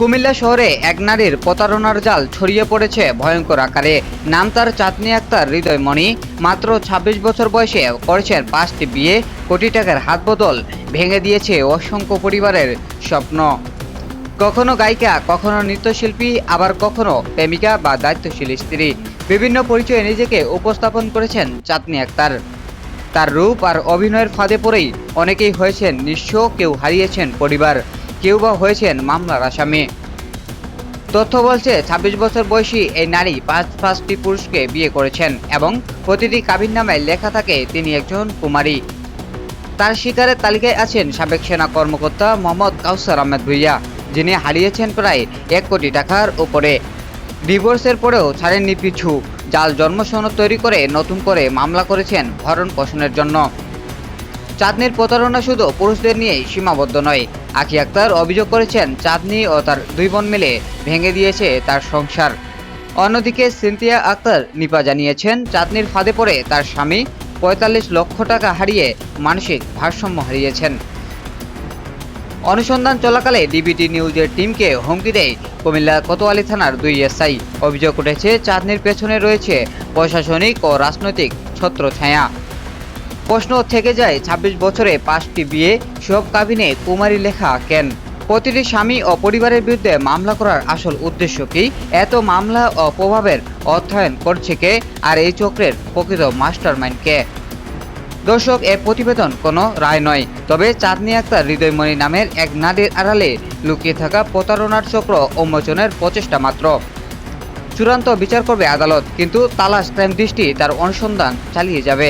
কুমিল্লা শহরে এক নারীর প্রতারণার জাল ছড়িয়ে পড়েছে ভয়ঙ্কর আকারে। নাম তার চাঁদনি আক্তার হৃদয়মণি। মাত্র ২৬ বছর বয়সে করেছেন পাঁচটি বিয়ে, কোটি টাকার হাত বদল ভেঙে দিয়েছে অসংখ্য পরিবারের স্বপ্ন। কখনো গায়িকা, কখনো নৃত্যশিল্পী, আবার কখনো প্রেমিকা বা দায়িত্বশীল স্ত্রী। বিভিন্ন পরিচয়ে নিজেকে উপস্থাপন করেছেন চাঁদনি আক্তার। তার রূপ আর অভিনয়ের ফাঁদে পড়েই অনেকেই হয়েছেন নিঃস্ব, কেউ হারিয়েছেন পরিবার। কেউ বা হয়েছেন মামলার আসামি। তথ্য বলছে ২৬ বছর বয়সী এই নারী পাঁচ পাঁচটি পুরুষকে বিয়ে করেছেন এবং প্রতিটি কাবিন নামে লেখা থাকে, তিনি একজন কুমারী। তার শিকারের তালিকায় আছেন সাবেক সেনা কর্মকর্তা মোহাম্মদ কাউসার আহমেদ ভুইয়া, যিনি হারিয়েছেন প্রায় এক কোটি টাকার উপরে। ডিভোর্সের পরেও ছাড়েননি পিছু জাল জন্মসনদ তৈরি করে নতুন করে মামলা করেছেন ভরণ পোষণের জন্য। চাঁদনির প্রতারণা শুধু পুরুষদের নিয়েই সীমাবদ্ধ নয় আখি আক্তার অভিযোগ করেছেন, চাঁদনি ও তার দুই বোন মিলে ভেঙে দিয়েছে তার সংসার। অন্যদিকে সিনথিয়া আক্তার নিপা জানিয়েছেন, চাঁদনির ফাঁদে পড়ে তার স্বামী পঁয়তাল্লিশ লক্ষ টাকা হারিয়ে মানসিক ভারসাম্য হারিয়েছেন। অনুসন্ধান চলাকালে ডিবিটি নিউজের টিমকে হুমকি দেয় কুমিল্লা কোতোয়ালি থানার দুই এসআই। অভিযোগ উঠেছে, চাঁদনির পেছনে রয়েছে প্রশাসনিক ও রাজনৈতিক ছত্রছায়া। প্রশ্ন থেকে যায় ২৬ বছরে পাঁচটি বিয়ে সব কাবিনে কুমারী লেখা কেন? প্রতিটি স্বামী ও পরিবারের বিরুদ্ধে মামলা করার আসল উদ্দেশ্য কি? এত মামলা ও প্রভাবের অধ্যয়ন করছে কে? আর এই চক্রের প্রকৃত মাস্টার মাইন্ড কে? দর্শক, এ প্রতিবেদন কোনো রায় নয়। তবে চাঁদনি আক্তার হৃদয়মণি নামের এক নারীর আড়ালে লুকিয়ে থাকা প্রতারণার চক্র উন্মোচনের প্রচেষ্টা মাত্র। চূড়ান্ত বিচার করবে আদালত, কিন্তু তালাশ ক্রাইম দৃষ্টি তার অনুসন্ধান চালিয়ে যাবে।